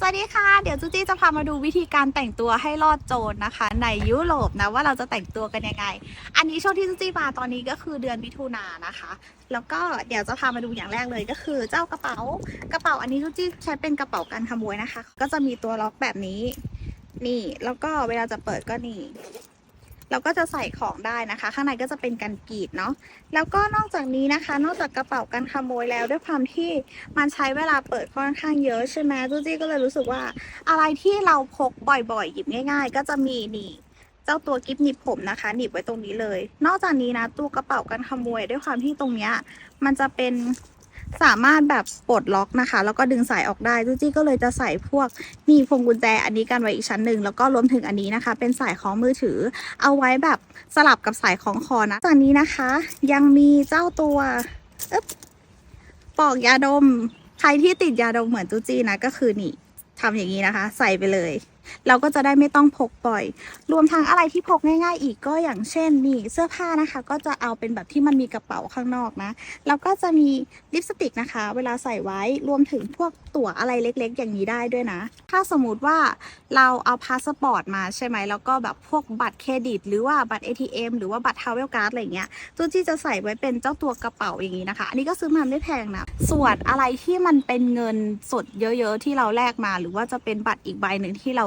สวัสดีค่ะ เดี๋ยวจูจี้จะพามาดูวิธีการแต่งตัวให้รอดโจรนะคะ ในยุโรปนะว่าเราจะแต่งตัวกันยังไง อันนี้ช่วงที่จูจี้มาตอนนี้ก็คือเดือนมิถุนายนนะคะ แล้วก็เดี๋ยวจะพามาดูอย่างแรกเลยก็คือเจ้ากระเป๋ากระเป๋าอันนี้จูจี้ใช้เป็นกระเป๋ากันขโมยนะคะ ก็จะมีตัวล็อกแบบนี้ นี่แล้วก็เวลาจะเปิดก็นี่ เราก็จะใส่ของได้นะคะ ข้างในก็จะเป็นกันกรีดเนาะแล้วก็นอกจากนี้นะคะ นอกจากกระเป๋ากันขโมยแล้วด้วยความที่มันใช้เวลาเปิดค่อนข้างเยอะใช่ไหมจูจี้ก็เลยรู้สึกว่า อะไรที่เราพกบ่อยๆ หยิบง่าย ๆ ก็จะมีนี่เจ้าตัวกิฟหนีบผมนะคะหนีบไว้ตรงนี้เลย นอกจากนี้นะตัวกระเป๋ากันขโมยด้วยความที่ตรงเนี้ยมันจะเป็น สามารถแบบปลดล็อกนะคะ แล้วก็ดึงสายออกได้จูจี้ก็เลยจะใส่พวกนี่พวงกุญแจอันนี้กันไว้อีกชั้นหนึ่งแล้วก็รวมถึงอันนี้นะคะ เป็นสายของมือถือ เอาไว้แบบสลับกับสายของคอนะจากนี้นะคะ ยังมีเจ้าตัวปอกยาดม ใครที่ติดยาดมเหมือนจูจี้นะก็คือนี่ทำอย่างนี้นะคะ ใส่ไปเลย เราก็จะได้ไม่ต้องพกบ่อย รวมทั้งอะไรที่พกง่าย ๆ อีกก็อย่างเช่นนี่เสื้อผ้านะคะ ก็จะเอาเป็นแบบที่มันมีกระเป๋าข้างนอกนะแล้วก็จะมีลิปสติกนะคะ เวลาใส่ไว้รวมถึงพวกตั๋วอะไรเล็กๆ อย่างนี้ได้ด้วยนะ ถ้าสมมติว่าเราเอาพาสปอร์ตมาใช่ไหมแล้วก็แบบพวกบัตรเครดิต หรือว่าบัตร ATM หรือว่าบัตรทาวเวลการ์ดอะไรเงี้ยจูจี้จะใส่ไว้เป็นเจ้าตัวกระเป๋าอย่างนี้นะคะ อันนี้ก็ซื้อมาไม่แพงนะส่วนอะไรที่มันเป็นเงินสดเยอะ ๆ ที่เราแลกมา หรือว่าจะเป็นบัตรอีกใบหนึ่งที่เรา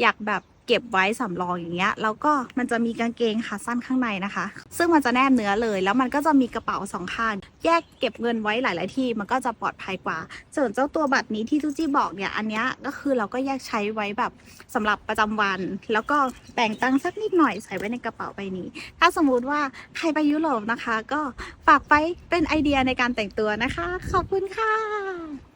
อยากแบบเก็บไว้สำรองอย่างเงี้ยแล้วก็มันจะมีกางเกงขาสั้นข้างในนะคะ ซึ่งมันจะแนบเนื้อเลย แล้วมันก็จะมีกระเป๋าสองข้างแยกเก็บเงินไว้หลาย ๆ ที่มันก็จะปลอดภัยกว่า ส่วนเจ้าตัวบัตรนี้ที่จูจี้บอกเนี่ยอันเนี้ยก็คือเราก็แยกใช้ไว้แบบสำหรับประจำวัน แล้วก็แบ่งตังค์สักนิดหน่อยใส่ไว้ในกระเป๋าใบนี้ ถ้าสมมุติว่าใครไปยุโรปนะคะ ก็ฝากไปเป็นไอเดียในการแต่งตัวนะคะ ขอบคุณค่ะ